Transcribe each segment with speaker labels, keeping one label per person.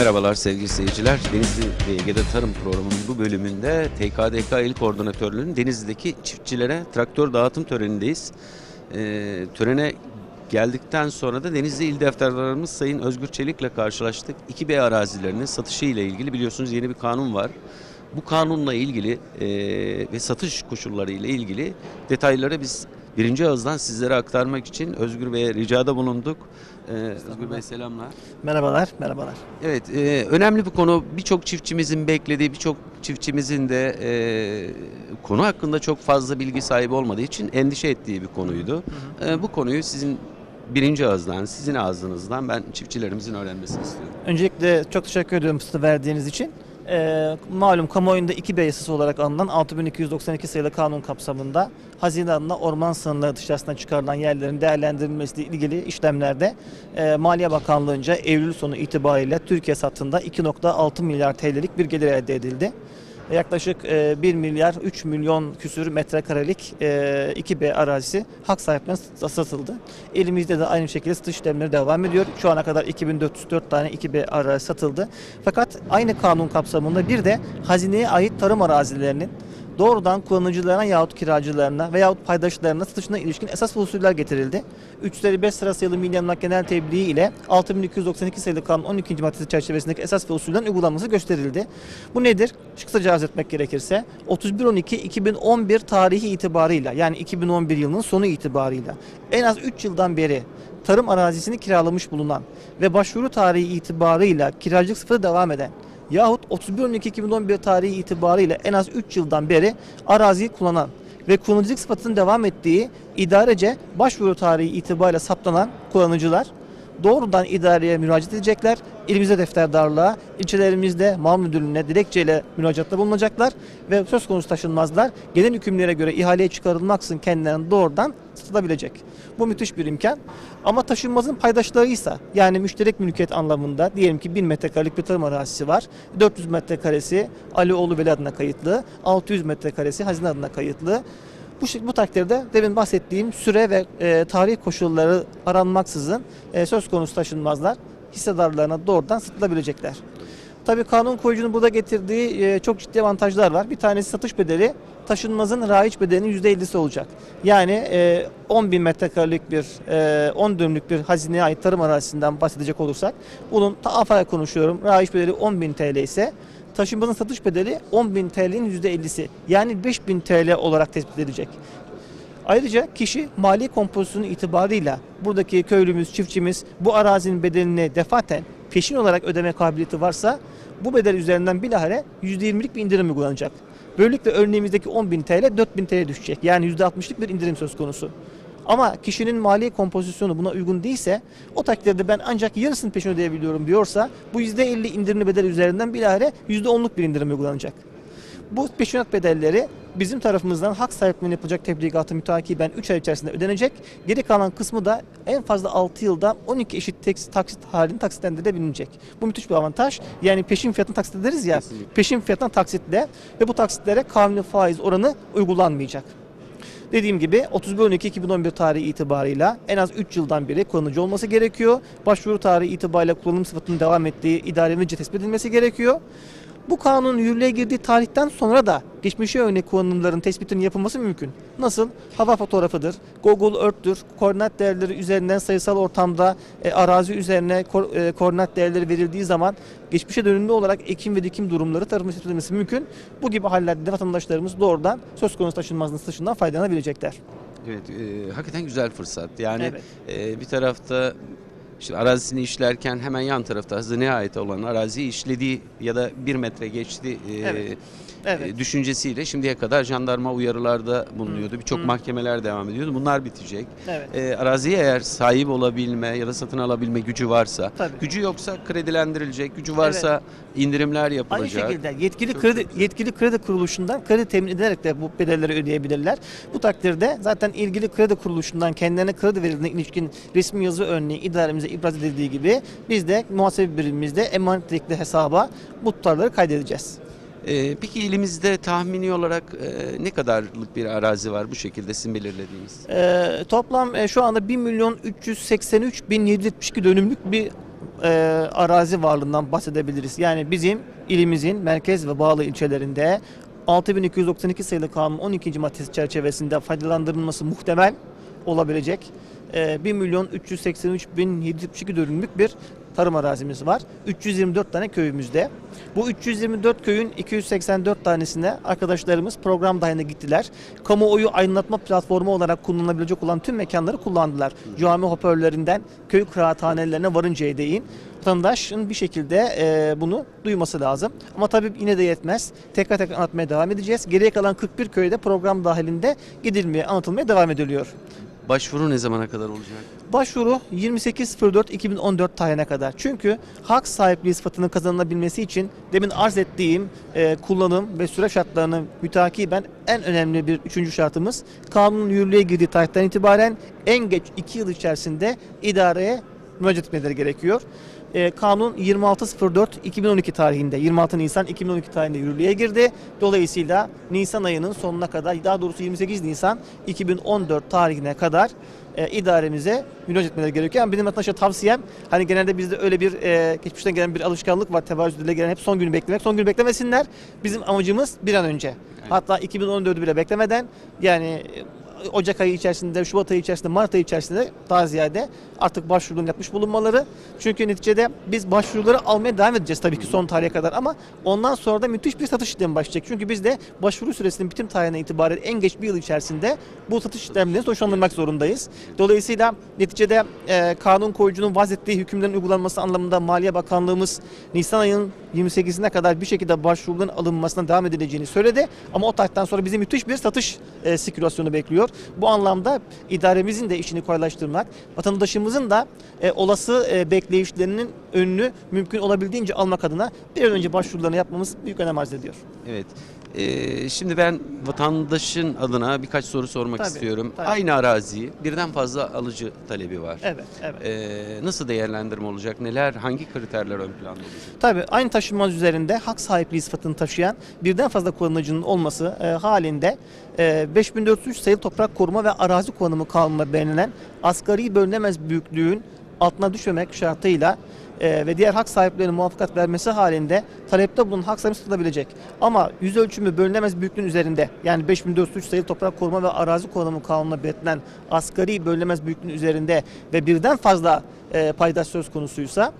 Speaker 1: Merhabalar sevgili seyirciler. Denizli ve Ege'de Tarım programının bu bölümünde TKDK İl Koordinatörlüğü'nün Denizli'deki çiftçilere traktör dağıtım törenindeyiz. Ee, törene geldikten sonra da Denizli İl Defterdarımız Sayın Özgür Çelik'le karşılaştık. 2B arazilerinin satışı ile ilgili biliyorsunuz yeni bir kanun var. Bu kanunla ilgili e, ve satış koşulları ile ilgili detayları biz birinci ağızdan sizlere aktarmak için Özgür Bey'e ricada bulunduk. Ee, Özgür Bey selamlar.
Speaker 2: Merhabalar, merhabalar.
Speaker 1: Evet, e, önemli bir konu. Birçok çiftçimizin beklediği, birçok çiftçimizin de e, konu hakkında çok fazla bilgi sahibi olmadığı için endişe ettiği bir konuydu. E, bu konuyu sizin birinci ağızdan, sizin ağzınızdan ben çiftçilerimizin öğrenmesini istiyorum.
Speaker 2: Öncelikle çok teşekkür ediyorum fırsatı verdiğiniz için. Ee, malum kamuoyunda 2B yasası olarak anılan 6292 sayılı kanun kapsamında hazine adına orman sınırları dışarısına çıkarılan yerlerin değerlendirilmesiyle ilgili işlemlerde e, Maliye Bakanlığı'nca Eylül sonu itibariyle Türkiye satında 2.6 milyar TL'lik bir gelir elde edildi. Yaklaşık e, 1 milyar 3 milyon küsür metrekarelik e, 2B arazisi hak sahiplerine satıldı. Elimizde de aynı şekilde satış işlemleri devam ediyor. Şu ana kadar 2404 tane 2B arazi satıldı. Fakat aynı kanun kapsamında bir de hazineye ait tarım arazilerinin doğrudan kullanıcılarına yahut kiracılarına veyahut paydaşlarına satışına ilişkin esas usuller getirildi. 355 sırasıyla Milli Emlak Genel Tebliği ile 6292 sayılı kanun 12. maddesi çerçevesindeki esas ve usullerin uygulanması gösterildi. Bu nedir? Kısaca arz etmek gerekirse 31.12.2011 tarihi itibarıyla yani 2011 yılının sonu itibarıyla en az 3 yıldan beri tarım arazisini kiralamış bulunan ve başvuru tarihi itibarıyla kiracılık sıfırı devam eden yahut 31.12.2011 tarihi itibarıyla en az 3 yıldan beri araziyi kullanan ve kullanıcılık sıfatının devam ettiği idarece başvuru tarihi itibariyle saptanan kullanıcılar doğrudan idareye müracaat edecekler. İlimizde defterdarlığa, ilçelerimizde mal müdürlüğüne dilekçeyle müracaatta bulunacaklar ve söz konusu taşınmazlar genel hükümlere göre ihaleye çıkarılmaksızın kendilerine doğrudan satılabilecek. Bu müthiş bir imkan. Ama taşınmazın paydaşlarıysa yani müşterek mülkiyet anlamında diyelim ki 1000 metrekarelik bir tarım arazisi var. 400 metrekaresi Alioğlu Veli adına kayıtlı, 600 metrekaresi Hazine adına kayıtlı. Bu, bu takdirde demin bahsettiğim süre ve e, tarih koşulları aranmaksızın e, söz konusu taşınmazlar hissedarlarına doğrudan satılabilecekler. Tabii kanun koyucunun burada getirdiği e, çok ciddi avantajlar var. Bir tanesi satış bedeli taşınmazın raiç bedelinin %50'si olacak. Yani e, 10 bin metrekarelik bir, e, 10 dönümlük bir hazineye ait tarım arazisinden bahsedecek olursak bunun ta konuşuyorum. Raiç bedeli 10 bin TL ise taşınmazın satış bedeli 10 bin TL'nin %50'si. Yani 5 bin TL olarak tespit edilecek. Ayrıca kişi mali kompozisyonu itibarıyla buradaki köylümüz, çiftçimiz bu arazinin bedelini defaten peşin olarak ödeme kabiliyeti varsa bu bedel üzerinden bilahare %20'lik bir indirim uygulanacak. Böylelikle örneğimizdeki 10.000 TL 4.000 TL düşecek. Yani %60'lık bir indirim söz konusu. Ama kişinin mali kompozisyonu buna uygun değilse o takdirde ben ancak yarısını peşin ödeyebiliyorum diyorsa bu %50 indirimli bedel üzerinden bilahare %10'luk bir indirim uygulanacak. Bu peşinat bedelleri bizim tarafımızdan hak sahipliğine yapılacak tebligatı mütakiben 3 ay içerisinde ödenecek. Geri kalan kısmı da en fazla 6 yılda 12 eşit tek- taksit halinde taksitlendirebilecek. Bu müthiş bir avantaj. Yani peşin fiyatını taksit ederiz ya.
Speaker 1: Kesinlikle.
Speaker 2: Peşin fiyatına taksitle ve bu taksitlere kanuni faiz oranı uygulanmayacak. Dediğim gibi 31.12.2011 tarihi itibarıyla en az 3 yıldan beri kullanıcı olması gerekiyor. Başvuru tarihi itibariyle kullanım sıfatının devam ettiği idarevince tespit edilmesi gerekiyor. Bu kanun yürürlüğe girdiği tarihten sonra da geçmişe yönelik kullanımların tespitinin yapılması mümkün. Nasıl? Hava fotoğrafıdır, Google Earth'tür, koordinat değerleri üzerinden sayısal ortamda e, arazi üzerine ko- e, koordinat değerleri verildiği zaman geçmişe dönümlü olarak ekim ve dikim durumları tespit edilmesi mümkün. Bu gibi hallerde vatandaşlarımız doğrudan söz konusu taşınmazlığın satışından faydalanabilecekler.
Speaker 1: Evet, e, hakikaten güzel fırsat. Yani
Speaker 2: Evet.
Speaker 1: e, bir tarafta işte arazisini işlerken hemen yan tarafta hazineye ait olan araziyi işlediği ya da bir metre geçti e,
Speaker 2: Evet. Evet.
Speaker 1: e, düşüncesiyle şimdiye kadar jandarma uyarılarda bulunuyordu. Birçok mahkemeler devam ediyordu. Bunlar bitecek.
Speaker 2: Evet.
Speaker 1: E, araziye eğer sahip olabilme ya da satın alabilme gücü varsa,
Speaker 2: Tabii.
Speaker 1: gücü yoksa kredilendirilecek, gücü varsa indirimler
Speaker 2: Aynı
Speaker 1: yapılacak.
Speaker 2: şekilde yetkili
Speaker 1: Çok
Speaker 2: kredi
Speaker 1: güzel.
Speaker 2: yetkili kredi kuruluşundan kredi temin ederek de bu bedelleri ödeyebilirler. Bu takdirde zaten ilgili kredi kuruluşundan kendilerine kredi verildiğine ilişkin resmi yazı örneği idaremize ibraz edildiği gibi biz de muhasebe birimimizde emanetlikli hesaba bu tutarları kaydedeceğiz.
Speaker 1: E, peki ilimizde tahmini olarak e, ne kadarlık bir arazi var bu şekilde sizin belirlediğiniz?
Speaker 2: Ee, toplam e, şu anda 1 milyon 383 bin 772 dönümlük bir e, arazi varlığından bahsedebiliriz. Yani bizim ilimizin merkez ve bağlı ilçelerinde 6292 sayılı kanun 12. maddesi çerçevesinde faydalandırılması muhtemel olabilecek 1 milyon 383 bin 772 dönümlük bir tarım arazimiz var. 324 tane köyümüzde. Bu 324 köyün 284 tanesine arkadaşlarımız program dahilinde gittiler. Kamuoyu aydınlatma platformu olarak kullanılabilecek olan tüm mekanları kullandılar. Cami hoparlörlerinden köy kıraathanelerine varıncaya değin. Vatandaşın bir şekilde e, bunu duyması lazım. Ama tabii yine de yetmez. Tekrar tekrar anlatmaya devam edeceğiz. Geriye kalan 41 köyde program dahilinde gidilmeye, anlatılmaya devam ediliyor.
Speaker 1: Başvuru ne zamana kadar olacak?
Speaker 2: Başvuru 28.04.2014 tarihine kadar. Çünkü hak sahipliği sıfatının kazanılabilmesi için demin arz ettiğim e, kullanım ve süre şartlarını mütakiben en önemli bir üçüncü şartımız kanunun yürürlüğe girdiği tarihten itibaren en geç 2 yıl içerisinde idareye müracaat etmeleri gerekiyor. E, kanun 26.04.2012 tarihinde 26 Nisan 2012 tarihinde yürürlüğe girdi. Dolayısıyla Nisan ayının sonuna kadar daha doğrusu 28 Nisan 2014 tarihine kadar e, idaremize müracaat etmeleri gerekiyor. Yani benim arkadaşlar tavsiyem hani genelde bizde öyle bir e, geçmişten gelen bir alışkanlık var. Tevarüz dile gelen hep son günü beklemek. Son günü beklemesinler. Bizim amacımız bir an önce. Hatta 2014'ü bile beklemeden yani Ocak ayı içerisinde, Şubat ayı içerisinde, Mart ayı içerisinde daha ziyade artık başvurularını yapmış bulunmaları. Çünkü neticede biz başvuruları almaya devam edeceğiz tabii ki son tarihe kadar ama ondan sonra da müthiş bir satış işlemi başlayacak. Çünkü biz de başvuru süresinin bitim tarihine itibaren en geç bir yıl içerisinde bu satış işlemlerini sonuçlandırmak zorundayız. Dolayısıyla neticede e, kanun koyucunun vaz ettiği hükümlerin uygulanması anlamında Maliye Bakanlığımız Nisan ayının 28'ine kadar bir şekilde başvuruların alınmasına devam edileceğini söyledi. Ama o tarihten sonra bizi müthiş bir satış e, sirkülasyonu bekliyor. Bu anlamda idaremizin de işini kolaylaştırmak, vatandaşımızın da e, olası e, bekleyişlerinin önünü mümkün olabildiğince almak adına bir an önce başvurularını yapmamız büyük önem arz ediyor.
Speaker 1: Evet. Ee, şimdi ben vatandaşın adına birkaç soru sormak
Speaker 2: Tabii,
Speaker 1: istiyorum.
Speaker 2: tabii.
Speaker 1: Aynı araziyi birden fazla alıcı talebi var.
Speaker 2: Evet, evet.
Speaker 1: Ee, nasıl değerlendirme olacak? Neler, hangi kriterler ön planda olacak?
Speaker 2: Tabii aynı taşınmaz üzerinde hak sahipliği sıfatını taşıyan birden fazla kullanıcının olması e, halinde e, 5403 sayılı toprak koruma ve arazi kullanımı kanununa belirlenen asgari bölünemez büyüklüğün altına düşmemek şartıyla e, ve diğer hak sahiplerinin muvaffakat vermesi halinde talepte bulunan hak sahibi satılabilecek. Ama yüz ölçümü bölünemez büyüklüğün üzerinde yani 5403 sayılı toprak koruma ve arazi kullanımı kanununa belirtilen asgari bölünemez büyüklüğün üzerinde ve birden fazla e, paydaş söz konusuysa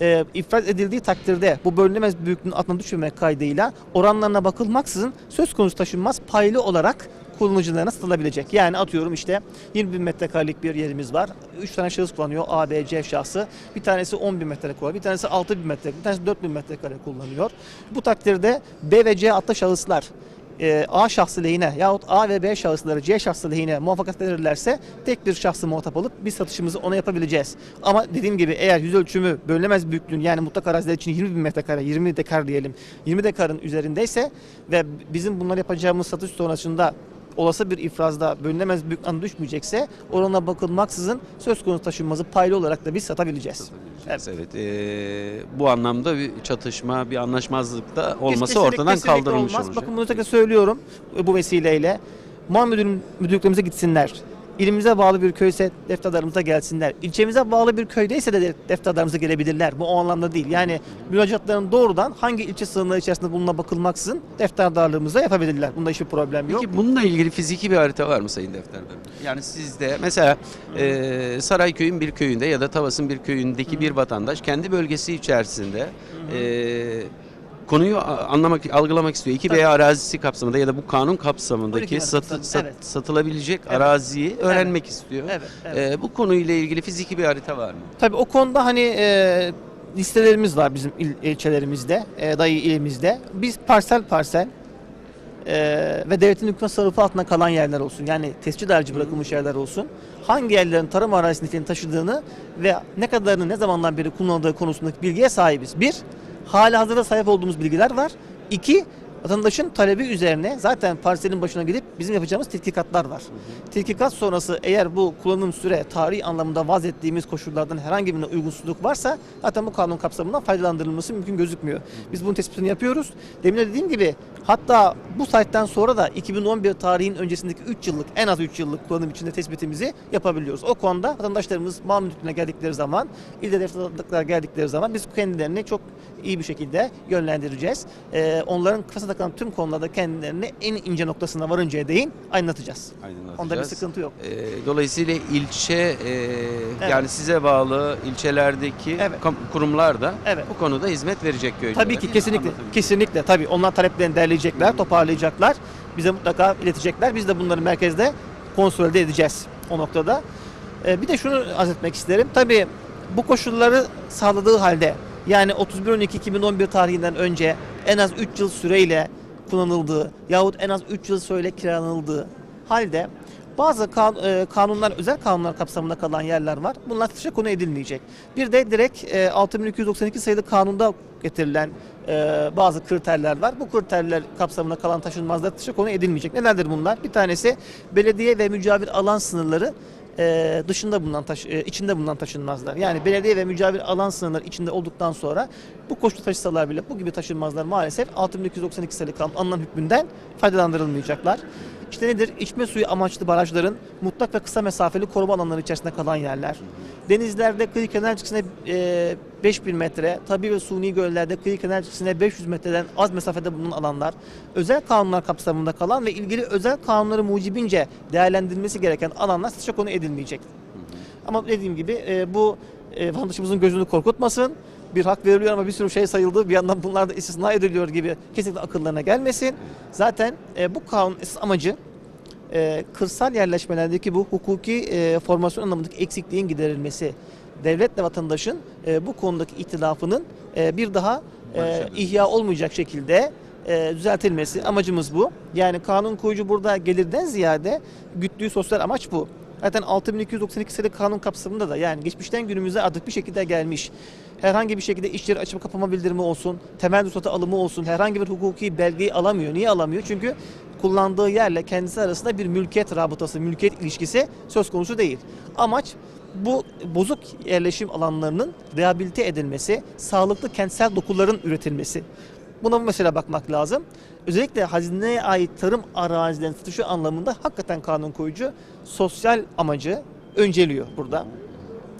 Speaker 2: e, ifraz edildiği takdirde bu bölünemez büyüklüğün altına düşmemek kaydıyla oranlarına bakılmaksızın söz konusu taşınmaz paylı olarak kullanıcılarına satılabilecek. Yani atıyorum işte 20 bin metrekarelik bir yerimiz var. 3 tane şahıs kullanıyor. A, B, C şahsı. Bir tanesi 10 bin metrekare kullanıyor. Bir tanesi 6 bin metrekare. Bir tanesi 4 bin metrekare kullanıyor. Bu takdirde B ve C adlı şahıslar e, A şahsı lehine yahut A ve B şahısları C şahsı lehine muvaffakat verirlerse tek bir şahsı muhatap alıp biz satışımızı ona yapabileceğiz. Ama dediğim gibi eğer yüz ölçümü bölünemez büyüklüğün yani mutlak araziler için 20 bin metrekare 20 dekar diyelim 20 dekarın üzerindeyse ve bizim bunları yapacağımız satış sonrasında olası bir ifrazda bölünemez büyüklüğün düşmeyecekse orana bakılmaksızın söz konusu taşınmazı paylı olarak da biz satabileceğiz.
Speaker 1: Evet. evet. ee, bu anlamda bir çatışma, bir anlaşmazlık da olması
Speaker 2: Kesinlikle,
Speaker 1: ortadan
Speaker 2: kesinlikle
Speaker 1: kaldırılmış
Speaker 2: olmaz.
Speaker 1: olacak.
Speaker 2: Bakın bunu tekrar söylüyorum bu vesileyle. Mal müdür, müdürlüklerimize gitsinler. İlimize bağlı bir köyse defterdarımıza gelsinler. İlçemize bağlı bir köydeyse de defterdarımıza gelebilirler. Bu o anlamda değil. Yani müracaatların doğrudan hangi ilçe sınırları içerisinde bulununa bakılmaksızın defterdarlığımıza yapabilirler. Bunda hiçbir problem yok.
Speaker 1: Peki bununla ilgili fiziki bir harita var mı Sayın Defterdarım? Yani sizde mesela e, Sarayköy'ün bir köyünde ya da Tavas'ın bir köyündeki bir vatandaş kendi bölgesi içerisinde e, konuyu anlamak, algılamak istiyor. 2
Speaker 2: Tabii.
Speaker 1: B arazisi kapsamında ya da bu kanun kapsamındaki
Speaker 2: 12
Speaker 1: satı, sat-
Speaker 2: evet.
Speaker 1: satılabilecek
Speaker 2: Evet.
Speaker 1: araziyi öğrenmek istiyor.
Speaker 2: Evet, evet.
Speaker 1: E, bu konuyla ilgili fiziki bir harita var mı?
Speaker 2: Tabii o konuda hani e, listelerimiz var bizim il, ilçelerimizde, e, dayı ilimizde. Biz parsel parsel e, ve devletin hüküm tasarrufu altında kalan yerler olsun. Yani tescil harici bırakılmış yerler olsun. Hangi yerlerin tarım arazisi niteliğini taşıdığını ve ne kadarını ne zamandan beri kullanıldığı konusundaki bilgiye sahibiz. Bir, hali hazırda sahip olduğumuz bilgiler var. İki, vatandaşın talebi üzerine zaten parselin başına gidip bizim yapacağımız tetkikatlar var. Tetkikat sonrası eğer bu kullanım süre tarihi anlamında vaz ettiğimiz koşullardan herhangi birine uygunsuzluk varsa zaten bu kanun kapsamından faydalandırılması mümkün gözükmüyor. Biz bunun tespitini yapıyoruz. Demin de dediğim gibi Hatta bu saatten sonra da 2011 tarihin öncesindeki 3 yıllık en az 3 yıllık kullanım içinde tespitimizi yapabiliyoruz. O konuda vatandaşlarımız mal mülküne geldikleri zaman, ilde defterlikler geldikleri zaman biz kendilerini çok iyi bir şekilde yönlendireceğiz. Ee, onların kafasına takılan tüm konularda kendilerini en ince noktasına varıncaya değin aynatacağız.
Speaker 1: Aydınlatacağız.
Speaker 2: Onda bir sıkıntı yok.
Speaker 1: Ee, dolayısıyla ilçe e, yani size bağlı ilçelerdeki
Speaker 2: Evet.
Speaker 1: kurumlar da
Speaker 2: Evet.
Speaker 1: bu konuda hizmet verecek köylülere.
Speaker 2: Tabii ki kesinlikle. Kesinlikle tabii. Onlar taleplerini derleyecekler, toparlayacaklar. Bize mutlaka iletecekler. Biz de bunları merkezde konsolide edeceğiz o noktada. Ee, bir de şunu arz etmek isterim. Tabii bu koşulları sağladığı halde yani 31.12.2011 tarihinden önce en az 3 yıl süreyle kullanıldığı yahut en az 3 yıl süreyle kiralanıldığı halde bazı kan- e, kanunlar, özel kanunlar kapsamında kalan yerler var. Bunlar satışa konu edilmeyecek. Bir de direkt e, 6292 sayılı kanunda getirilen e, bazı kriterler var. Bu kriterler kapsamında kalan taşınmazlar satışa konu edilmeyecek. Nelerdir bunlar? Bir tanesi belediye ve mücavir alan sınırları e, dışında bulunan taş, e, içinde bulunan taşınmazlar. Yani belediye ve mücavir alan sınırları içinde olduktan sonra bu koşulu taşısalar bile bu gibi taşınmazlar maalesef 6292 sayılı kanun alınan hükmünden faydalandırılmayacaklar. İşte nedir? İçme suyu amaçlı barajların mutlak ve kısa mesafeli koruma alanları içerisinde kalan yerler. Denizlerde kıyı kenar çizgisine e, 5000 metre, tabi ve suni göllerde kıyı kenar çizgisine 500 metreden az mesafede bulunan alanlar, özel kanunlar kapsamında kalan ve ilgili özel kanunları mucibince değerlendirilmesi gereken alanlar satışa konu edilmeyecek. Ama dediğim gibi e, bu e, vatandaşımızın gözünü korkutmasın. Bir hak veriliyor ama bir sürü şey sayıldı. Bir yandan bunlar da istisna ediliyor gibi kesinlikle akıllarına gelmesin. Zaten e, bu kanun esas amacı e, kırsal yerleşmelerdeki bu hukuki e, formasyon anlamındaki eksikliğin giderilmesi. Devletle vatandaşın e, bu konudaki itilafının e, bir daha e, ihya olmayacak şekilde e, düzeltilmesi amacımız bu. Yani kanun koyucu burada gelirden ziyade güttüğü sosyal amaç bu. Zaten 6292 sayılı kanun kapsamında da yani geçmişten günümüze artık bir şekilde gelmiş. Herhangi bir şekilde iş yeri açıp kapama bildirimi olsun, temel ruhsatı alımı olsun, herhangi bir hukuki belgeyi alamıyor. Niye alamıyor? Çünkü kullandığı yerle kendisi arasında bir mülkiyet rabıtası, mülkiyet ilişkisi söz konusu değil. Amaç bu bozuk yerleşim alanlarının rehabilite edilmesi, sağlıklı kentsel dokuların üretilmesi. Buna bu mesela bakmak lazım. Özellikle hazineye ait tarım arazilerinin satışı anlamında hakikaten kanun koyucu sosyal amacı önceliyor burada.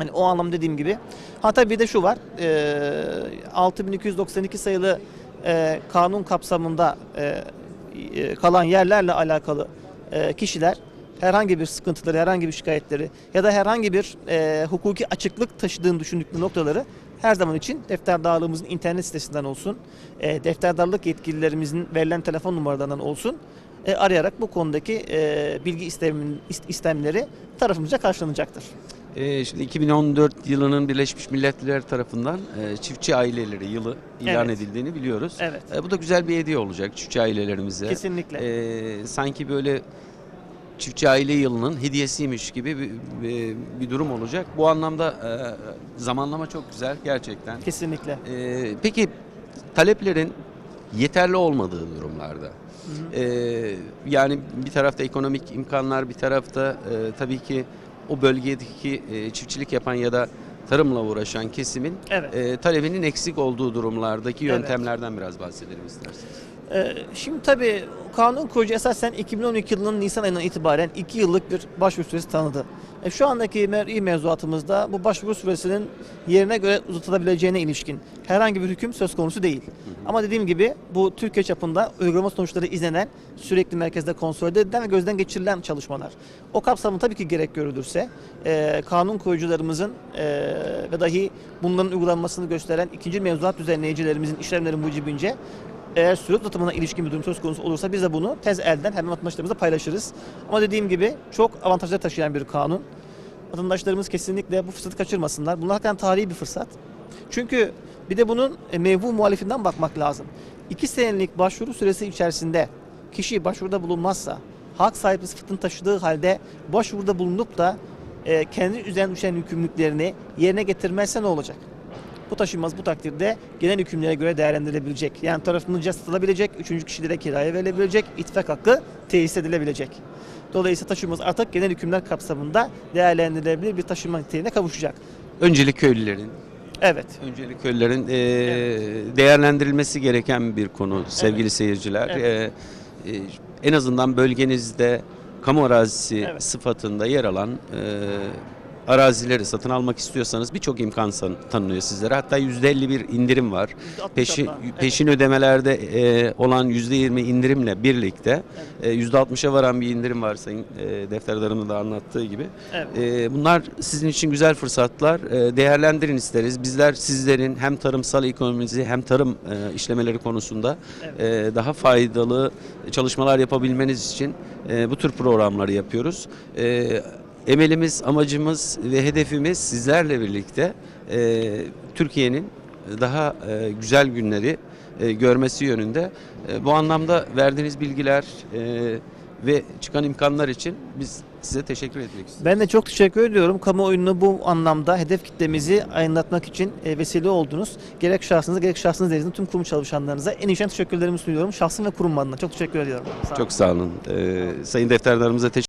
Speaker 2: Hani o anlam dediğim gibi. Ha tabii bir de şu var. E, 6292 sayılı e, kanun kapsamında e, e, kalan yerlerle alakalı e, kişiler herhangi bir sıkıntıları, herhangi bir şikayetleri ya da herhangi bir e, hukuki açıklık taşıdığını düşündükleri noktaları her zaman için defterdarlığımızın internet sitesinden olsun, e, defterdarlık yetkililerimizin verilen telefon numaralarından olsun e, arayarak bu konudaki e, bilgi istemleri tarafımızca karşılanacaktır.
Speaker 1: Ee, şimdi 2014 yılının Birleşmiş Milletler tarafından e, çiftçi aileleri yılı ilan
Speaker 2: Evet.
Speaker 1: edildiğini biliyoruz.
Speaker 2: Evet.
Speaker 1: E, bu da güzel bir hediye olacak çiftçi ailelerimize.
Speaker 2: Kesinlikle.
Speaker 1: Ee, sanki böyle çiftçi aile yılının hediyesiymiş gibi bir, bir, bir durum olacak. Bu anlamda e, zamanlama çok güzel gerçekten.
Speaker 2: Kesinlikle.
Speaker 1: Ee, peki taleplerin yeterli olmadığı durumlarda ee, yani bir tarafta ekonomik imkanlar bir tarafta e, tabii ki o bölgedeki e, çiftçilik yapan ya da tarımla uğraşan kesimin
Speaker 2: Evet.
Speaker 1: e, talebinin eksik olduğu durumlardaki
Speaker 2: Evet.
Speaker 1: yöntemlerden biraz bahsedelim isterseniz.
Speaker 2: Ee, Şimdi tabii kanun koyucu esasen 2012 yılının Nisan ayından itibaren 2 yıllık bir başvuru süresi tanıdı. E, Şu andaki mer'i mevzuatımızda bu başvuru süresinin yerine göre uzatılabileceğine ilişkin herhangi bir hüküm söz konusu değil. Ama dediğim gibi bu Türkiye çapında uygulama sonuçları izlenen, sürekli merkezde konsolide edilen ve gözden geçirilen çalışmalar. O kapsamda tabii ki gerek görülürse e, kanun koyucularımızın e, ve dahi bunların uygulanmasını gösteren ikinci mevzuat düzenleyicilerimizin işlemleri mucibince eğer süre uzatımına ilişkin bir durum söz konusu olursa biz de bunu tez elden hemen vatandaşlarımızla paylaşırız. Ama dediğim gibi çok avantajlar taşıyan bir kanun. Vatandaşlarımız kesinlikle bu fırsatı kaçırmasınlar. Bunlar hakikaten tarihi bir fırsat. Çünkü bir de bunun e, mevvu muhalifinden bakmak lazım. İki senelik başvuru süresi içerisinde kişi başvuruda bulunmazsa, hak sahibi sıfatını taşıdığı halde başvuruda bulunup da e, kendi üzerine düşen yükümlülüklerini yerine getirmezse ne olacak? Bu taşınmaz bu takdirde gelen hükümlere göre değerlendirilebilecek. Yani tarafınca satılabilecek, üçüncü kişilere kiraya verilebilecek, ittifak hakkı tesis edilebilecek. Dolayısıyla taşınmaz artık genel hükümler kapsamında değerlendirilebilir bir taşınma niteliğine kavuşacak.
Speaker 1: Öncelik köylülerin
Speaker 2: Evet.
Speaker 1: Öncelik köylerin e, değerlendirilmesi gereken bir konu sevgili seyirciler.
Speaker 2: Evet.
Speaker 1: E, e, en azından bölgenizde kamu arazisi
Speaker 2: Evet.
Speaker 1: sıfatında yer alan e, arazileri satın almak istiyorsanız birçok imkan tanınıyor sizlere. Hatta %50 bir indirim var.
Speaker 2: %60
Speaker 1: Peşin.
Speaker 2: Evet.
Speaker 1: ödemelerde e, olan %20 indirimle birlikte e, %60'a varan bir indirim var sayın e, defterdarımın da anlattığı gibi.
Speaker 2: Evet.
Speaker 1: E, bunlar sizin için güzel fırsatlar. E, değerlendirin isteriz. Bizler sizlerin hem tarımsal ekonominizi hem tarım e, işlemeleri konusunda
Speaker 2: Evet.
Speaker 1: e, daha faydalı çalışmalar yapabilmeniz için e, bu tür programları yapıyoruz. E, emelimiz, amacımız ve hedefimiz sizlerle birlikte e, Türkiye'nin daha e, güzel günleri e, görmesi yönünde. E, bu anlamda verdiğiniz bilgiler e, ve çıkan imkanlar için biz size teşekkür etmek istiyoruz.
Speaker 2: Ben de çok teşekkür ediyorum. Kamuoyunu bu anlamda hedef kitlemizi aydınlatmak için e, vesile oldunuz. Gerek şahsınıza gerek şahsınız nezdinde tüm kurum çalışanlarınıza en içten teşekkürlerimi sunuyorum. Şahsım ve kurum adına çok teşekkür ediyorum. Sağ olun.
Speaker 1: Çok sağ olun. E, sayın defterdarımıza teşekkür